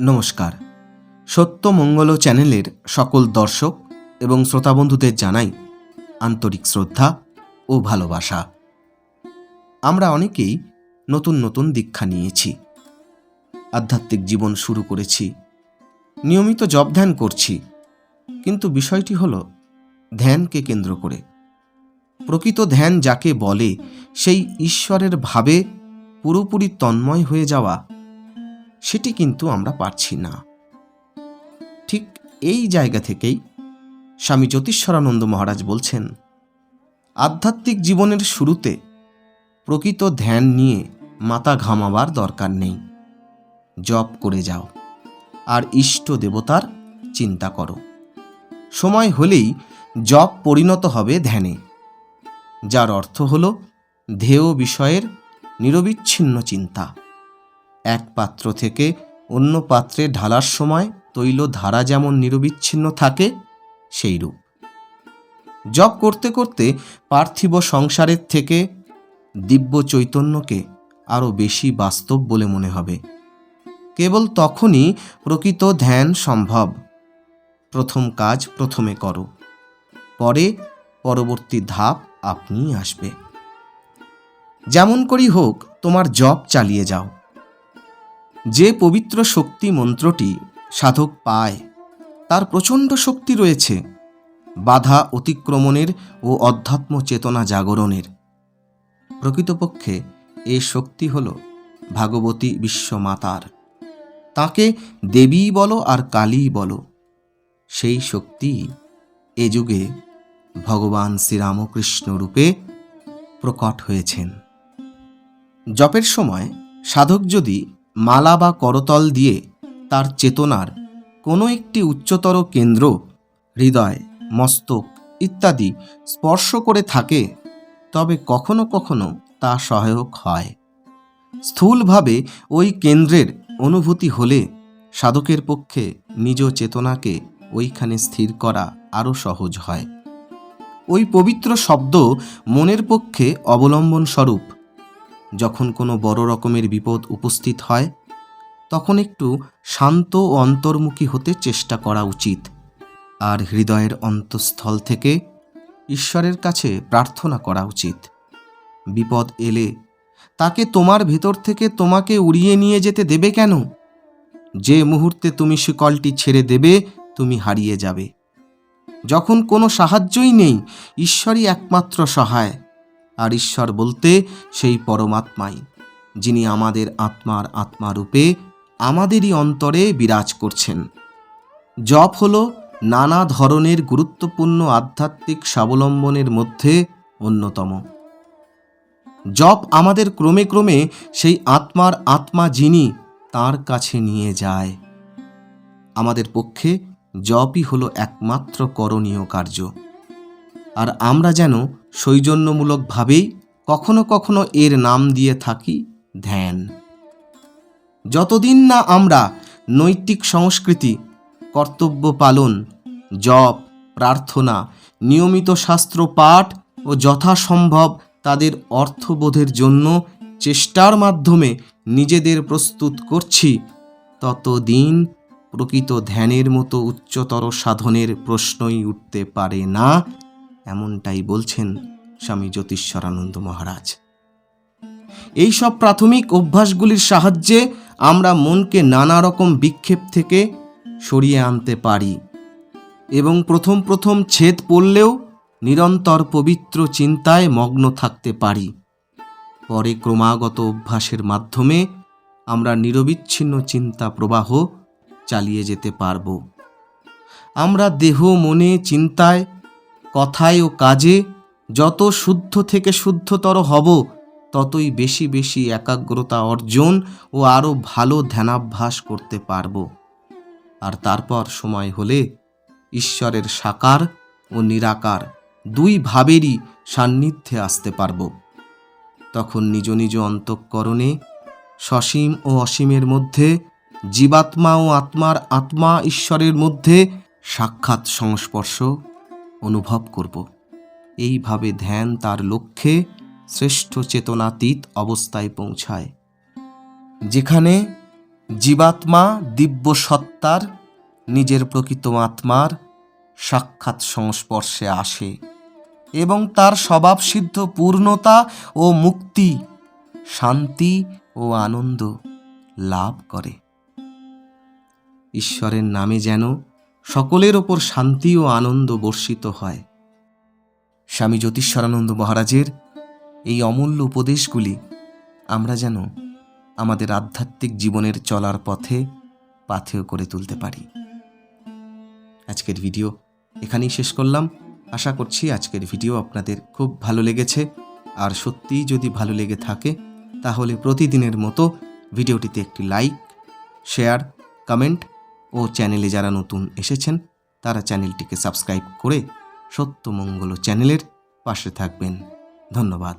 নমস্কার। সত্য মঙ্গল চ্যানেলের সকল দর্শক এবং শ্রোতাবন্ধুদের জানাই আন্তরিক শ্রদ্ধা ও ভালোবাসা। আমরা অনেকেই নতুন নতুন দীক্ষা নিয়েছি, আধ্যাত্মিক জীবন শুরু করেছি, নিয়মিত জব ধ্যান করছি, কিন্তু বিষয়টি হল ধ্যানকে কেন্দ্র করে। প্রকৃত ধ্যান যাকে বলে সেই ঈশ্বরের ভাবে পুরোপুরি তন্ময় হয়ে যাওয়া সেটি কিন্তু আমরা পারছি না। ঠিক এই জায়গা থেকেই স্বামী জ্যোতিষ্বরানন্দ মহারাজ বলছেন, আধ্যাত্মিক জীবনের শুরুতে প্রকৃত ধ্যান নিয়ে মাথা ঘামাবার দরকার নেই। জপ করে যাও, আর ইষ্ট দেবতার চিন্তা করো। সময় হলেই জপ পরিণত হবে ধ্যানে, যার অর্থ হল ধেয় বিষয়ের নিরবিচ্ছিন্ন চিন্তা। এক পাত্র থেকে অন্য পাত্রে ঢালার সময় তৈল ধারা যেমন নিরবিচ্ছিন্ন থাকে, সেইরূপ। জপ করতে করতে পার্থিব সংসারের থেকে দিব্য চৈতন্যকে আরও বেশি বাস্তব বলে মনে হবে। কেবল তখনই প্রকৃত ধ্যান সম্ভব। প্রথম কাজ প্রথমে করো। পরে পরবর্তী ধাপ আপনিই আসবে। যেমন করি হোক, তোমার জপ চালিয়ে যাও। যে পবিত্র শক্তি মন্ত্রটি সাধক পায়, তার প্রচণ্ড শক্তি রয়েছে, বাধা অতিক্রমণের ও অধ্যাত্ম চেতনা জাগরণের। প্রকৃতপক্ষে এ শক্তি হল ভাগবতী বিশ্বমাতার। তাকে দেবী বলো আর কালী বলো, সেই শক্তি এ যুগে ভগবান শ্রীরামকৃষ্ণ রূপে প্রকট হয়েছেন। জপের সময় সাধক যদি মালা বা করতল দিয়ে তার চেতনার কোনো একটি উচ্চতর কেন্দ্র, হৃদয়, মস্তক ইত্যাদি স্পর্শ করে থাকে, তবে কখনো কখনো তা সহায়ক হয়। স্থূলভাবে ওই কেন্দ্রের অনুভূতি হলে সাধকের পক্ষে নিজ চেতনাকে ওইখানে স্থির করা আরও সহজ হয়। ওই পবিত্র শব্দ মনের পক্ষে অবলম্বন স্বরূপ যখন কোনো বড় রকমের বিপদ উপস্থিত হয় তখন একটু শান্ত ও অন্তর্মুখী হতে চেষ্টা করা উচিত। আর হৃদয়ের অন্তঃস্থল থেকে ঈশ্বরের কাছে প্রার্থনা করা উচিত। বিপদ এলে তাকে তোমার ভেতর থেকে তোমাকে উড়িয়ে নিয়ে যেতে দেবে কেন? যে মুহূর্তে তুমি শিকলটি ছেড়ে দেবে, তুমি হারিয়ে যাবে। যখন কোনো সাহায্যই নেই, ঈশ্বরই একমাত্র সহায়। আর ঈশ্বর বলতে সেই পরমাত্মাই, যিনি আমাদের আত্মার আত্মারূপে আমাদেরই অন্তরে বিরাজ করছেন। জপ হল নানা ধরনের গুরুত্বপূর্ণ আধ্যাত্মিক স্বাবলম্বনের মধ্যে অন্যতম। জপ আমাদের ক্রমে ক্রমে সেই আত্মার আত্মা যিনি, তার কাছে নিয়ে যায়। আমাদের পক্ষে জপই হলো একমাত্র করণীয় কার্য। আর আমরা যেন সৌজন্যমূলকভাবেই কখনো কখনো এর নাম দিয়ে থাকি ধ্যান। যতদিন না আমরা নৈতিক সংস্কৃতি, কর্তব্য পালন, জপ, প্রার্থনা, নিয়মিত শাস্ত্র পাঠ ও যথাসম্ভব তাদের অর্থবোধের জন্য চেষ্টার মাধ্যমে নিজেদের প্রস্তুত করছি, ততদিন প্রকৃত ধ্যানের মতো উচ্চতর সাধনের প্রশ্নই উঠতে পারে না, এমনটাই বলছেন স্বামী জ্যোতিষ্বরানন্দ মহারাজ। এই সব প্রাথমিক অভ্যাসগুলির সাহায্যে আমরা মনকে নানা রকম বিক্ষেপ থেকে সরিয়ে আনতে পারি। এবং প্রথম প্রথম ছেদ পড়লেও নিরন্তর পবিত্র চিন্তায় মগ্ন থাকতে পারি। পরে ক্রমাগত অভ্যাসের মাধ্যমে আমরা নিরবিচ্ছিন্ন চিন্তা প্রবাহ চালিয়ে যেতে পারব। আমরা দেহ, মনে, চিন্তায়, কথায় ও কাজে যত শুদ্ধ থেকে শুদ্ধতর হব ততই বেশি বেশি একাগ্রতা অর্জন ও আরও ভালো ধ্যানাভ্যাস করতে পারব। আর তারপর সময় হলে ঈশ্বরের সাকার ও নিরাকার দুই ভাবেরই সান্নিধ্যে আসতে পারব। তখন নিজ নিজ অন্তঃকরণে সসীম ও অসীমের মধ্যে, জীবাত্মা ও আত্মার আত্মা ঈশ্বরের মধ্যে সাক্ষাৎ সংস্পর্শ অনুভব করব। এইভাবে ধ্যান তার লক্ষ্যে শ্রেষ্ঠ চেতনাতীত অবস্থায় পৌঁছায়, যেখানে জীবাত্মা দিব্য সত্তার নিজের প্রকৃত আত্মার সাক্ষাৎ সংস্পর্শে আসে এবং তার স্বভাবসিদ্ধ পূর্ণতা ও মুক্তি, শান্তি ও আনন্দ লাভ করে। ঈশ্বরের নামে যেন সকলের ওপর শান্তি ও আনন্দ বর্ষিত হয়। স্বামী জ্যোতিষ্বরানন্দ মহারাজের এই অমূল্য উপদেশগুলি আমরা যেন আমাদের আধ্যাত্মিক জীবনের চলার পথে পাথেয় করে তুলতে পারি। আজকের ভিডিও এখানেই শেষ করলাম। আশা করছি আজকের ভিডিও আপনাদের খুব ভালো লেগেছে। আর সত্যিই যদি ভালো লেগে থাকে, তাহলে প্রতিদিনের মতো ভিডিওটিতে একটি লাইক, শেয়ার, কমেন্ট ও চ্যানেলে যারা নতুন এসেছেন, তারা চ্যানেলটিকে সাবস্ক্রাইব করে সত্যমঙ্গল চ্যানেলের পাশে থাকবেন। ধন্যবাদ।